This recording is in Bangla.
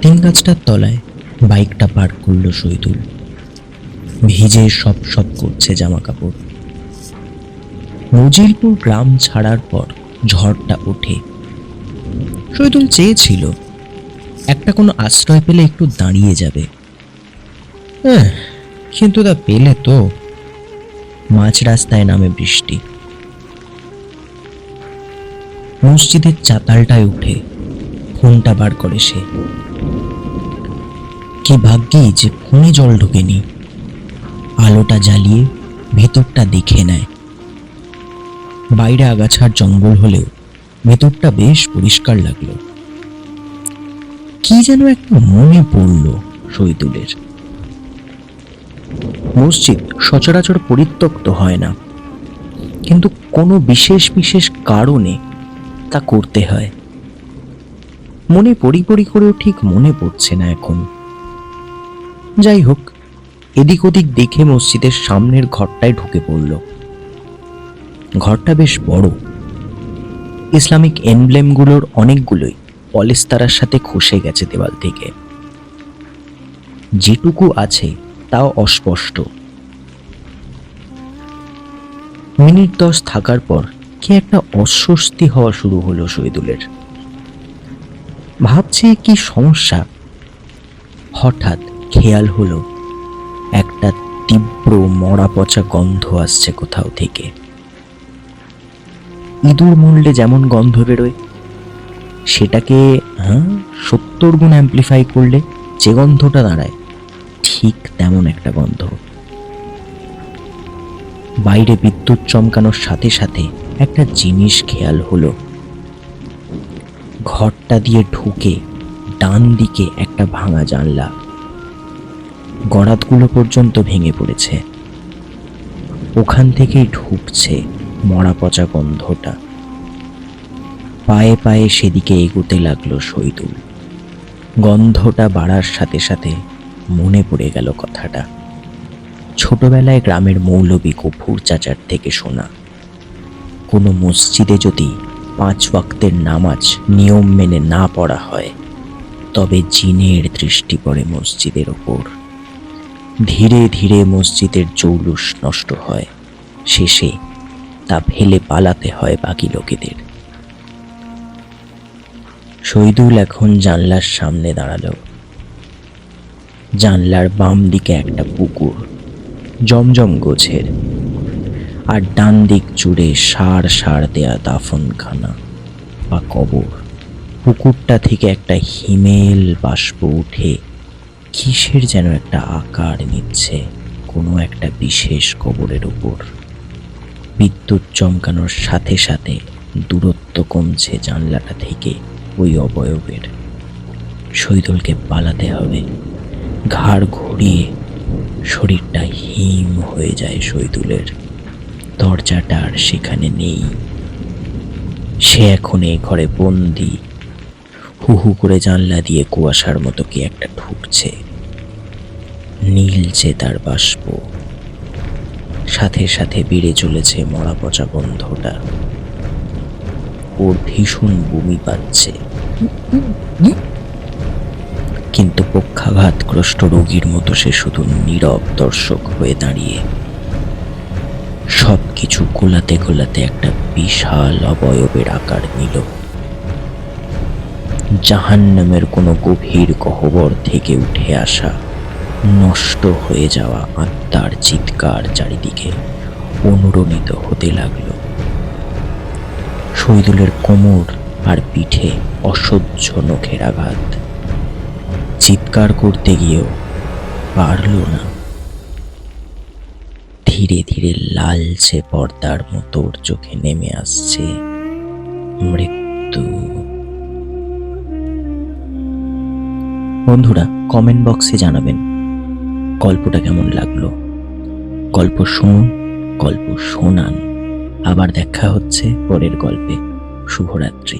নিম গাছটার তলায় বাইকটা পার্ক করল শহীদুল ভিজে সব সব করছে জামা কাপড় মজিলপুর গ্রাম ছাড়ার পর ঝড়টা ওঠে। শহীদুল চেয়েছিল, একটা কোনো আশ্রয় পেলে একটু দাঁড়িয়ে যাবে। হ্যাঁ কিন্তু তা পেলে তো মাঝ রাস্তায় নামে বৃষ্টি। মসজিদের চাতালটায় উঠে ফোনটা বার করে সে। কি ভাগ্যি যে ফোনে জল ঢোকেনি। আলোটা জ্বালিয়ে ভেতরটা দেখে নেয়। বাইরে আগাছার জঙ্গল হলেও ভেতরটা বেশ পরিষ্কার লাগল। কি যেন একটা মনে পড়ল শহীদুলের মসজিদ সচরাচর পরিত্যক্ত হয় না। কিন্তু কোনো বিশেষ বিশেষ কারণে তা করতে হয়। মনে পড়ি পড়ি করেও ঠিক মনে পড়ছে না এখন। যাই হোক, এদিক ওদিক দেখে মসজিদের সামনের ঘরটায় ঢুকে পড়ল। ঘরটা বেশ বড়। ইসলামিক এমব্লেমগুলোর অনেকগুলোই পলেস্তারার সাথে খসে গেছে দেওয়াল থেকে। যেটুকু আছে তাও অস্পষ্ট। মিনিট দশ থাকার পর কি একটা অস্বস্তি হওয়া শুরু হলো শহীদুলের। ভাবছে কি সমস্যা? হঠাৎ খেয়াল হলো, একটা তীব্র মরা পচা গন্ধ আসছে কোথাও থেকে। ইঁদুর মরলে যেমন গন্ধ বেরোয়, সেটাকে হ্যাঁ সত্তর গুণ অ্যাম্প্লিফাই করলে যে গন্ধটা দাঁড়ায়, ঠিক তেমন একটা গন্ধ। বাইরে বিদ্যুৎ চমকানোর সাথে সাথে একটা জিনিস খেয়াল হলো। ঘরটা দিয়ে ঢুকে ডান দিকে একটা ভাঙা জানলা। গড়াতগুলো পর্যন্ত ভেঙে পড়েছে। ওখান থেকেই ঢুকছে মরা পচা গন্ধটা। পায়ে পায়ে সেদিকে এগোতে লাগল শহীদুল গন্ধটা বাড়ার সাথে সাথে মনে পড়ে গেল কথাটা। ছোটবেলায় গ্রামের মৌলবী গফুর চাচার থেকে শোনা, কোনো মসজিদে যদি পাঁচ ওয়াক্তের নামাজ নিয়ম মেনে না পড়া হয়, তবে জিনের দৃষ্টি পড়ে মসজিদের ওপর। ধীরে ধীরে মসজিদের জৌলুস নষ্ট হয়। শেষে তা ফেলে পালাতে হয় বাকি লোকেদের। শহীদুল এখন জানলার সামনে দাঁড়াল। জানলার বাম দিকে একটা পুকুর, জমজম গোছের, আর ডান দিক জুড়ে সার সার দেয়া দাফনখানা বা কবর। পুকুরটা থেকে একটা হিমেল বাষ্প উঠে কিসের যেন একটা আকার নিচ্ছে কোনো একটা বিশেষ কবরের উপর? বিদ্যুৎ চমকানোর সাথে সাথে দূরত্ব কমছে জানলাটা থেকে ওই অবয়বের। শহীদুলকে পালাতে হবে। ঘাড় ঘুরিয়ে শরীরটা হিম হয়ে যায় শহীদুলের দরজাটা আর সেখানে নেই। সে এখন এই ঘরে বন্দি। হু হু করে জানলা দিয়ে কুয়াশার মতো কি একটা ঢুকছে। নীলছে তার বাষ্প। সাথে সাথে বেড়ে চলেছে মরা পচা গন্ধটা। ওর ভীষণ বমি পাচ্ছে। কিন্তু পক্ষাঘাতগ্রস্ত রোগীর মতো সে শুধু নীরব দর্শক হয়ে দাঁড়িয়ে। সব কিছু গোলাতে গোলাতে একটা বিশাল অবয়বের আকার নিল। জাহান্নামের কোনো গভীর গহ্বর থেকে উঠে আসা নষ্ট হয়ে যাওয়া আত্মার চিৎকার চারিদিকে অনুরণিত হতে লাগল। শহীদুলের কোমর আর পিঠে অসহ্য নখের আঘাত। চিৎকার করতে গিয়েও পারল না। ধীরে ধীরে লালচে পর্দার মতো ওর চোখে নেমে আসছে মৃত্যু। বন্ধুরা কমেন্ট বক্সে জানাবেন গল্পটা কেমন লাগল? গল্প শুনুন গল্প শোনান। আবার দেখা হচ্ছে পরের গল্পে। শুভরাত্রি।